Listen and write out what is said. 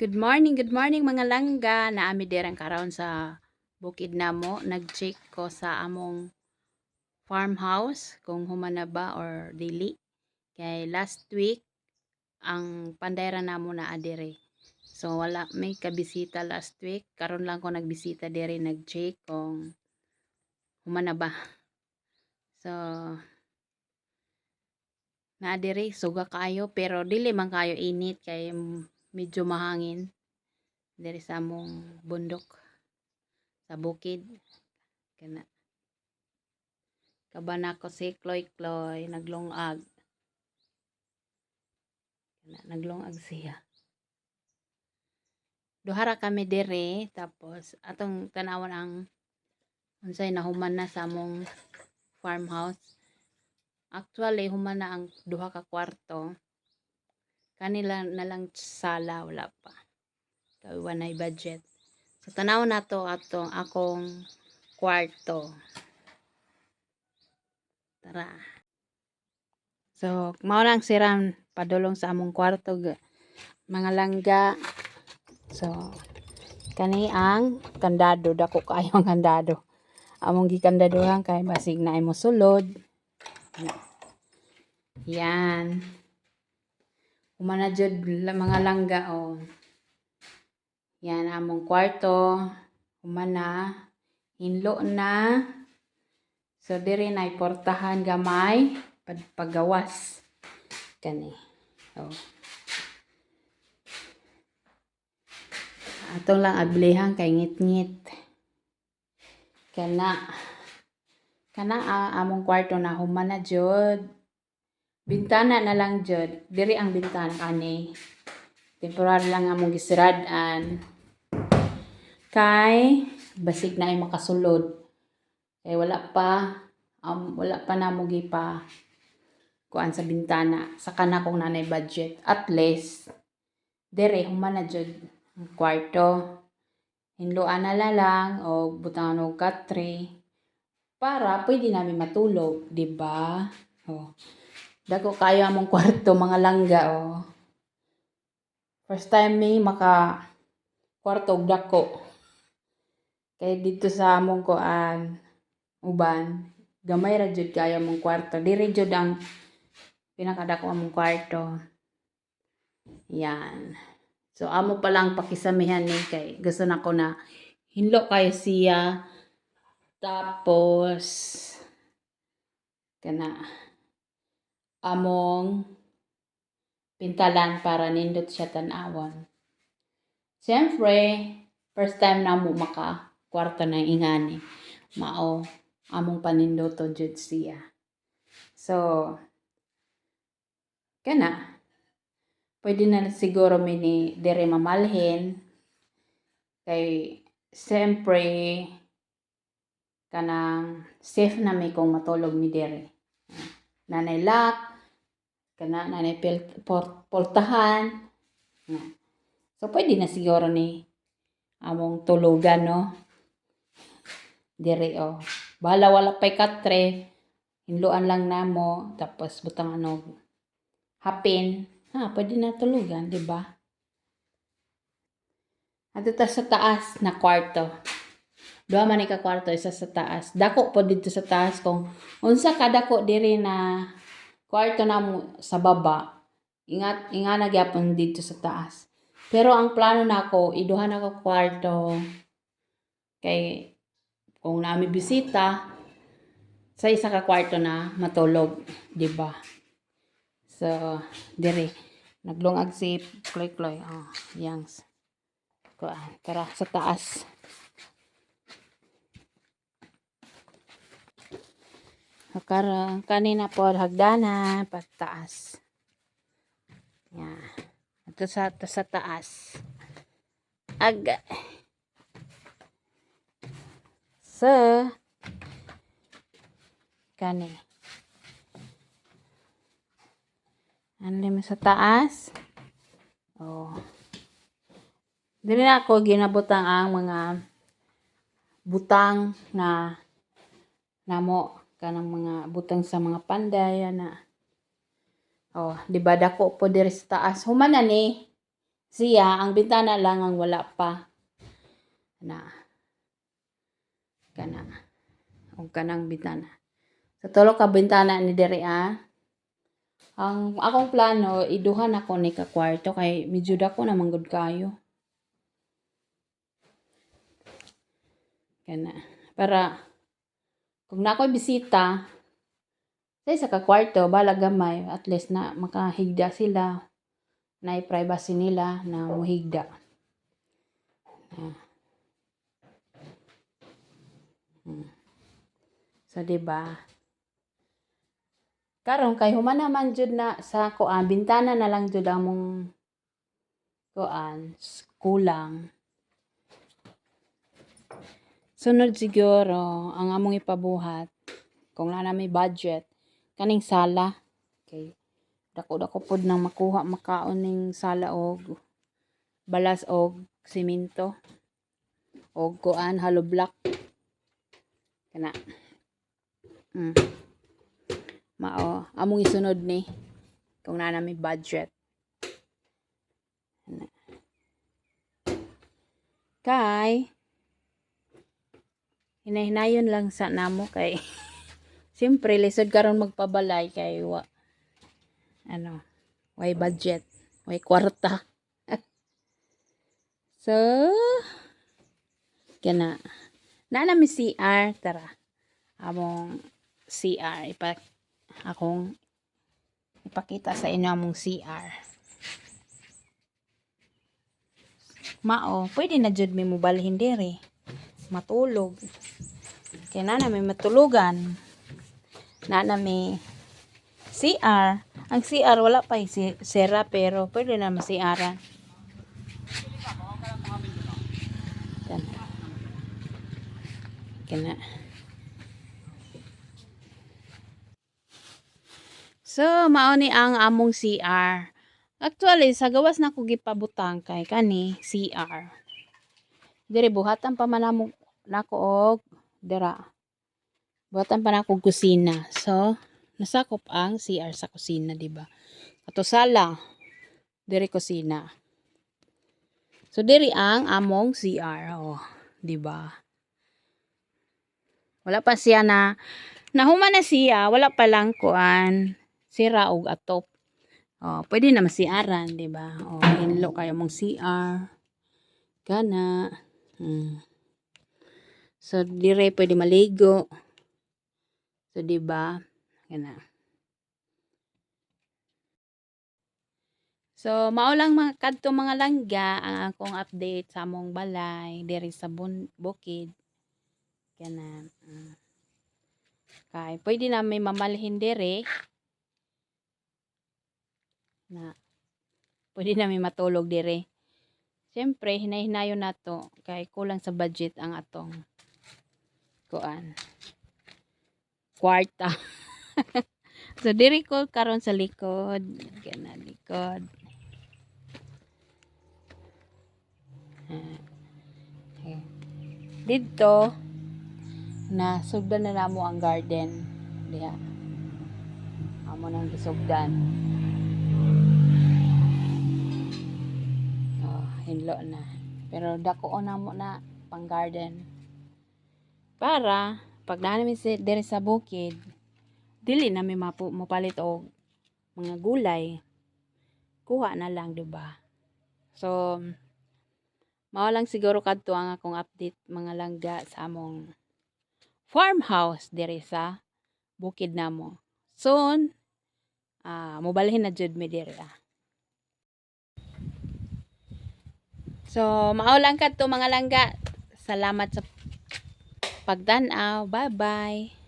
Good morning, good morning mga langga. Naami dirang karon sa bukid namo. Nag-check ko sa among farmhouse kung humana ba or dili. Kay last week ang pandayra namo na adire. So wala may kabisita last week. Karon lang ko nagbisita dire nag-check kung humana ba. So na dire suga kayo pero dili man kayo init kay medyo mahangin. Diri sa among bundok sa bukid. Kana kabana ko si Kloy Kloy naglungag. Kana naglungag siya. Duhara kami dire tapos atong tanawon ang unsay nahuman na sa among farmhouse. Actually human na ang duha ka kwarto kanila na lang sala wala pa. Kay wanay budget. So tanaw na to atong akong kwarto. Tara. So mao lang siram padulong sa among kwarto ga- mga langga. So kani ang kandado. Dako kaayo ang kandado. Among gikandaduhan kay basig na imo sulod yan Humana jud mga langga o. Yan among kwarto. Humana. Hinlo na. So diri na portahan gamay pag paggawas. Kani. Oh. Atong lang ablihan kay ngit-ngit. Kana. Kana ang among kwarto na humana jud. Bintana na lang jud. Diri ang bintana kani. Temporary lang among gisiradan. Kay basig na ay makasulod. Kay wala pa um, wala pa na mo pa kuan sa bintana. Sa kana kong nanay budget. At least diri humana jud ang kwarto. Hinluan na la lang o butangan og katre para pwede namin matulog, di ba? Oh. Dako kayo among kwarto mga langga oh. First time mi maka kwarto og dako. Kay dito sa among kuan uban gamay ra jud kayo among kwarto. Diri jud ang pinakadako among kwarto. Yan. So amo pa lang pakisamihan ni kay gusto na ko na hinlo kayo siya tapos kana among pintalan para nindot siya tanawon. Siyempre, first time na mo maka kwarto na ingani. Mao, among panindoto jud siya. So, kana, pwede na siguro mini dire mamalhin. Kay, siyempre, kanang safe na mi kung matulog mi dire. Nanay lock, kana nanay pil- por- portahan. Nga. So, pwede na siguro ni among tulugan, no? Dire, oh. Bahala wala pa'y katre. Hinluan lang namo. Tapos, butang ano, hapin. Ha, pwede na tulugan, di ba? At ito sa taas na kwarto. Duha man ka kwarto isa sa taas. Dako po dito sa taas kung unsa ka dako diri na kwarto na mo sa baba. Ingat ingana gyapon dito sa taas. Pero ang plano nako iduha na ko kwarto kay kung naami bisita sa isa ka kwarto na matulog, di ba? So, diri naglungag si Kloy Kloy. Oh, yangs. Kuan, tara sa taas. Karon kanina po hagdanan pagtaas. Yan. Ito sa ito sa taas. Aga. So, kani. Ano mo sa taas? Oh. Dili na ako ginabutang ang mga butang na namo kanang mga butang sa mga panday na Oh, di ba dako po diri sa taas. Human na ni. Siya, ang bintana lang ang wala pa. Na. Kana. O kanang bintana. Sa tulo ka bintana ni diri ah. Ang akong plano, iduhan ako ni ka kwarto kay medyo dako na manggod kayo. Kana. Para kung na ako'y bisita, sa isa ka kwarto, bala gamay, at least na makahigda sila, na privacy nila na muhigda. Ah. Hmm. So, diba? Karon kay human naman jud na sa kuan, bintana na lang jud among kuan, kulang. Sunod siguro, ang among ipabuhat, kung na may budget, kaning sala. Okay. Dako-dako pod nang makuha makaon ning sala og balas og simento og kuan hollow block. Kana. Mm. Mao, among isunod ni kung na may budget. Kana. Kay hinahinayon lang sa namo kay Siyempre, lisod karon magpabalay kay wa ano, way budget, way kwarta. so, kana. Na mi CR, tara. Among CR, ipa akong ipakita sa inyo among CR. Mao, pwede na jud mi mobalhin diri. Matulog. Kaya na na may matulugan na na may CR. Ang CR wala pa yung si sera pero pwede na ma-CR. Kina. So, mao ni ang among CR. Actually, sa gawas na ko gipabutang kay kani CR. Dire buhatan pa man nako og dira. Buhatan pa nako kusina. So, nasakop ang CR sa kusina, di ba? Ato sala, diri kusina. So, diri ang among CR, oh, di ba? Wala pa siya na, nahuman na siya, wala pa lang kuan, sira og atop. Oh, pwede na masiaran, di ba? Oh, hinlo kayo mong CR. Kana. Hmm. So, dire pwede maligo. So, di ba? Kana. So, mao lang mga kadto mga langga ang akong update sa among balay diri sa bun bukid. Kana. mm. Kay pwede na may mamalhin diri na pwede na may matulog diri. Siyempre, hinay-hinayon na to kay kulang sa budget ang atong kuan kwarta. so diri ko karon sa likod, kana likod. Ah. Okay. Dito na sugdan na namo ang garden. Diha. Amo nang gisugdan. Oh, hinlo na. Pero dako na mo na pang garden. Para pag namin si diri sa bukid, dili na may mapu, mapalit og mga gulay. Kuha na lang, 'di ba? So mao lang siguro kadto ang akong update mga langga sa among farmhouse diri sa bukid namo. Soon, ah mobalhin na jud mi diri ah. So, mao lang kadto mga langga. Salamat sa pagdan-aw. Bye-bye.